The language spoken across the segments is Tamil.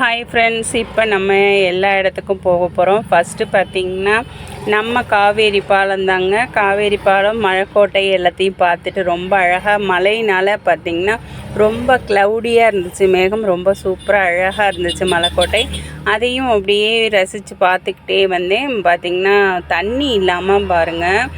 ஹாய் ஃப்ரெண்ட்ஸ் இப்போ நம்ம எல்லா இடத்துக்கும் போக போகிறோம் ஃபஸ்ட்டு பார்த்திங்கன்னா நம்ம காவேரி பாலம் தாங்க. காவேரி பாலம் மலைக்கோட்டை எல்லாத்தையும் பார்த்துட்டு ரொம்ப அழகாக மழையினால் பார்த்திங்கன்னா ரொம்ப க்ளவுடியாக இருந்துச்சு. மேகம் ரொம்ப சூப்பராக அழகாக இருந்துச்சு மலைக்கோட்டை. அதையும் அப்படியே ரசித்து பார்த்துக்கிட்டே வந்தேன். பார்த்திங்கன்னா தண்ணி இல்லாமல் பாருங்கள்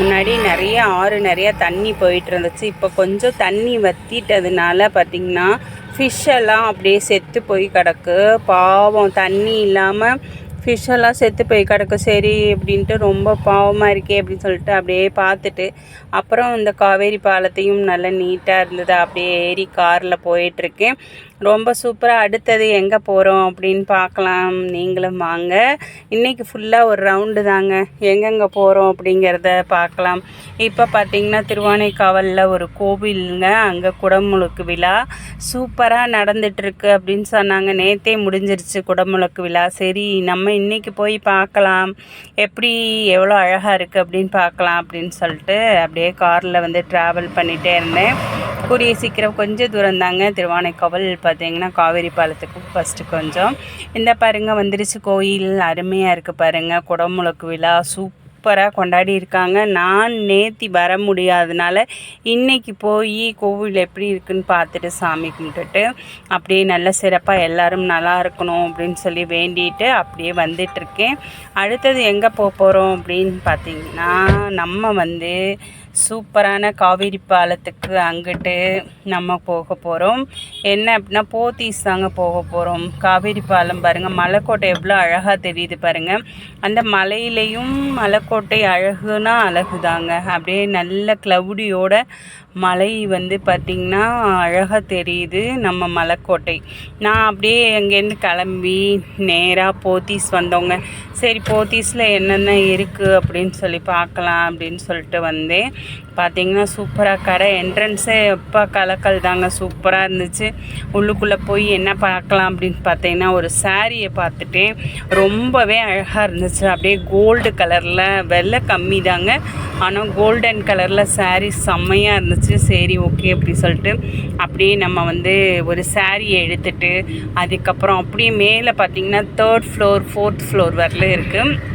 முன்னாடி நிறைய ஆறு நிறையா தண்ணி போயிட்டு இருந்துச்சு. இப்போ கொஞ்சம் தண்ணி வற்றிட்டதுனால பார்த்திங்கன்னா ஃபிஷ் எல்லாம் அப்படியே செத்து போய் கிடக்கு. பாவம் தண்ணி இல்லாமல் ஃபிஷ்ஷெல்லாம் செத்து போய் கிடக்கு. சரி அப்படின்ட்டு ரொம்ப பாவமாக இருக்கே அப்படின்னு சொல்லிட்டு அப்படியே பார்த்துட்டு அப்புறம் இந்த காவேரி பாலத்தையும் நல்லா நீட்டாக இருந்தது. அப்படியே ஏறி காரில் போயிட்டுருக்கேன். ரொம்ப சூப்பராக அடுத்தது எங்கே போகிறோம் அப்படின்னு பார்க்கலாம். நீங்களும் வாங்க. இன்றைக்கி ஃபுல்லாக ஒரு ரவுண்டு தாங்க. எங்கெங்கே போகிறோம் அப்படிங்கிறத பார்க்கலாம். இப்போ பார்த்திங்கன்னா திருவானைக்காவலில் ஒரு கோவிலுங்க. அங்கே குடமுழுக்கு விழா. சூப்பராக நடந்துகிட்ருக்கு அப்படின்னு சொன்னாங்க. நேற்றே முடிஞ்சிருச்சு குடமுழுக்கு விழா. சரி நம்ம இன்றைக்கி போய் பார்க்கலாம். எப்படி எவ்வளோ அழகாக இருக்குது அப்படின்னு பார்க்கலாம் அப்படின்னு சொல்லிட்டு அப்படியே காரில் வந்து ட்ராவல் பண்ணிகிட்டே இருந்தேன். கூடிய சீக்கிரம் கொஞ்சம் தூரம் தாங்க. திருவானைக்காவல் பார்த்தீங்கன்னா காவேரி பாலத்துக்கு ஃபஸ்ட்டு கொஞ்சம். இந்த பாருங்கள் வந்துருச்சு. கோயில் அருமையாக இருக்குது பாருங்கள் குடமுழுக்கு விழா சூப் சூப்பராக கொண்டாடி இருக்காங்க. நான் நேத்தி வர முடியாதனால இன்றைக்கி போய் கோவில் எப்படி இருக்குன்னு பார்த்துட்டு சாமி கும்பிட்டுட்டு அப்படியே நல்ல சிறப்பாக எல்லோரும் நல்லா இருக்கணும் அப்படின்னு சொல்லி வேண்டிட்டு அப்படியே வந்துட்டுருக்கேன் அடுத்தது எங்கே போக போகிறோம் அப்படின்னு பார்த்தீங்கன்னா நம்ம வந்து சூப்பரான காவேரி பாலத்துக்கு அங்கிட்டு நம்ம போக போகிறோம் என்ன அப்படின்னா போத்தீஸ் தாங்க போக போகிறோம் காவேரி பாலம் பாருங்கள் மலைக்கோட்டை எவ்வளோ அழகாக தெரியுது பாருங்கள் அந்த மலையிலையும் மலைக்கோட்டை அழகுனா அழகு தாங்க அப்படியே நல்ல க்ளவுடியோட மலை வந்து பார்த்திங்கன்னா அழகாக தெரியுது நம்ம மலைக்கோட்டை. நான் அப்படியே அங்கேருந்து கிளம்பி நேராக போத்தீஸ் வந்தவங்க சரி போத்தீஸில் என்னென்ன இருக்குது அப்படின்னு சொல்லி பார்க்கலாம் அப்படின்னு சொல்லிட்டு வந்தேன். பார்த்தீங்கன்னா சூப்பராக கடை. என்ட்ரன்ஸே எப்போ கலக்கல் தாங்க சூப்பராக இருந்துச்சு. உள்ளுக்குள்ளே போய் என்ன பார்க்கலாம் அப்படின்னு பார்த்தீங்கன்னா ஒரு சாரியை பார்த்துட்டேன். ரொம்பவே அழகாக இருந்துச்சு. அப்படியே கோல்டு கலரில் வெள்ளை கம்மி தாங்க. ஆனால் கோல்டன் கலரில் சாரீ செம்மையாக இருந்துச்சு. சரி ஓகே அப்படி சொல்லிட்டு அப்படியே நம்ம வந்து ஒரு சாரியை எடுத்துட்டு அதுக்கப்புறம் அப்படியே மேலே பார்த்திங்கன்னா தேர்ட் ஃப்ளோர் ஃபோர்த் ஃப்ளோர் வரல இருக்குது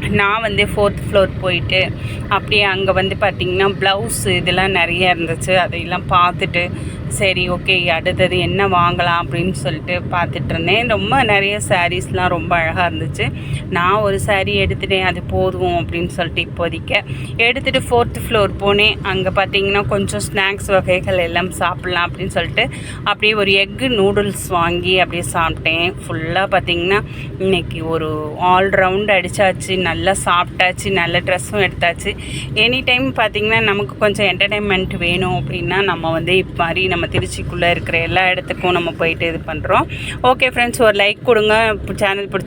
நான் வந்து ஃபோர்த் ஃப்ளோர் போயிட்டு அப்படியே அங்கே வந்து பார்த்திங்கன்னா ப்ளவுஸ் இதெல்லாம் நிறைய இருந்துச்சு. அதையெல்லாம் பார்த்துட்டு சரி ஓகே அடுத்தது என்ன வாங்கலாம் அப்படின்னு சொல்லிட்டு பார்த்துட்டு இருந்தேன். ரொம்ப நிறைய சாரீஸ்லாம் ரொம்ப அழகாக இருந்துச்சு. நான் ஒரு சாரீ எடுத்துட்டேன் அது போதும் அப்படின்னு சொல்லிட்டு இப்போதைக்கு. எடுத்துகிட்டு ஃபோர்த்து ஃப்ளோர் போனேன். அங்கே பார்த்தீங்கன்னா கொஞ்சம் ஸ்நாக்ஸ் வகைகள் எல்லாம் சாப்பிட்லாம் அப்படின்னு சொல்லிட்டு அப்படியே ஒரு எக்கு நூடுல்ஸ் வாங்கி அப்படியே சாப்பிட்டேன். ஃபுல்லாக பார்த்தீங்கன்னா இன்றைக்கி ஒரு ஆல்ரவுண்ட் அடித்தாச்சு நல்லா சாப்பிட்டாச்சு நல்ல ட்ரெஸ்ஸும் எடுத்தாச்சு. எனி டைம் பார்த்திங்கன்னா நமக்கு கொஞ்சம் என்டர்டைன்மெண்ட் வேணும் அப்படின்னா நம்ம வந்து இப்போ மாதிரி நம்ம திருச்சிக்குள்ளே இருக்கிற எல்லா இடத்துக்கும் நம்ம போயிட்டு இது பண்ணுறோம் ஓகே ஃப்ரெண்ட்ஸ் ஒரு லைக் கொடுங்க. சேனல் பிடிச்சா